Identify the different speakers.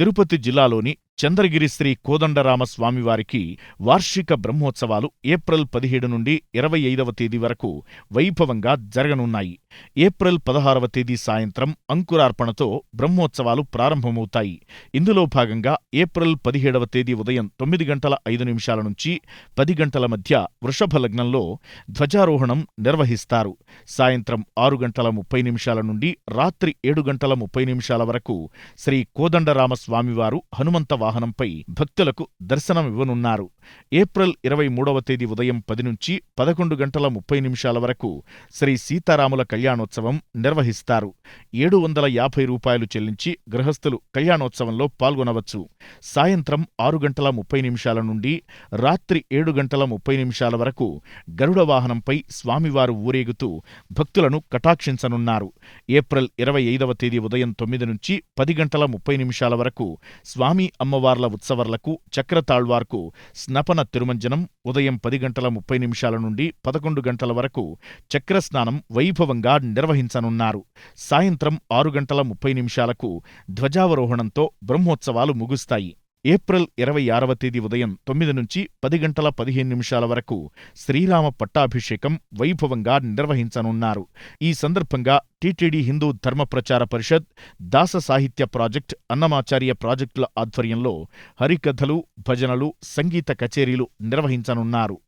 Speaker 1: తిరుపతి జిల్లాలోని చంద్రగిరి శ్రీ కోదండరామ స్వామివారికి వార్షిక బ్రహ్మోత్సవాలు ఏప్రిల్ పదిహేడు నుండి ఇరవై ఐదవ తేదీ వరకు వైభవంగా జరగనున్నాయి. ఏప్రిల్ పదహారవ తేదీ సాయంత్రం అంకురార్పణతో బ్రహ్మోత్సవాలు ప్రారంభమవుతాయి. ఇందులో భాగంగా ఏప్రిల్ పదిహేడవ తేదీ ఉదయం తొమ్మిది గంటల ఐదు నిమిషాల నుంచి పది గంటల మధ్య వృషభ లగ్నంలో ధ్వజారోహణం నిర్వహిస్తారు. సాయంత్రం ఆరు గంటల ముప్పై నిమిషాల నుండి రాత్రి ఏడు గంటల ముప్పై నిమిషాల వరకు శ్రీ కోదండరామ స్వామివారు హనుమంత వాహనంపై భక్తులకు దర్శనమివ్వనున్నారు ఏప్రిల్ ఇరవై మూడవ తేదీ ఉదయం పది నుంచి పదకొండు గంటల ముప్పై నిమిషాల వరకు శ్రీ సీతారాముల కళ్యాణోత్సవం నిర్వహిస్తారు. ఏడు వందల యాభై రూపాయలు చెల్లించి గృహస్థులు కళ్యాణోత్సవంలో పాల్గొనవచ్చు. సాయంత్రం ఆరు గంటల ముప్పై నిమిషాల నుండి రాత్రి ఏడు గంటల ముప్పై నిమిషాల వరకు గరుడ వాహనంపై స్వామివారు ఊరేగుతూ భక్తులను కటాక్షించనున్నారు. ఏప్రిల్ ఇరవై ఐదవ తేదీ ఉదయం తొమ్మిది నుంచి పది గంటల ముప్పై నిమిషాల వరకు స్వామి అమ్మవార్ల ఉత్సవర్లకు చక్రతాళ్వార్కు స్నపన తిరుమంజనం ఉదయం పది గంటల ముప్పై నిమిషాల నుండి పదకొండు గంటల వరకు చక్రస్నానం వైభవంగా నిర్వహించనున్నారు. సాయంత్రం ఆరు గంటల ముప్పై నిమిషాలకు ధ్వజావరోహణంతో బ్రహ్మోత్సవాలు ముగుస్తాయి. ఏప్రిల్ ఇరవై ఆరవ తేదీ ఉదయం తొమ్మిది నుంచి పది గంటల పదిహేను నిమిషాల వరకు శ్రీరామ పట్టాభిషేకం వైభవంగా నిర్వహించనున్నారు. ఈ సందర్భంగా టీటీడీ హిందూ ధర్మ ప్రచార పరిషత్ దాస సాహిత్య ప్రాజెక్ట్ అన్నమాచార్య ప్రాజెక్టుల ఆధ్వర్యంలో హరికథలు భజనలు సంగీత కచేరీలు నిర్వహించనున్నారు.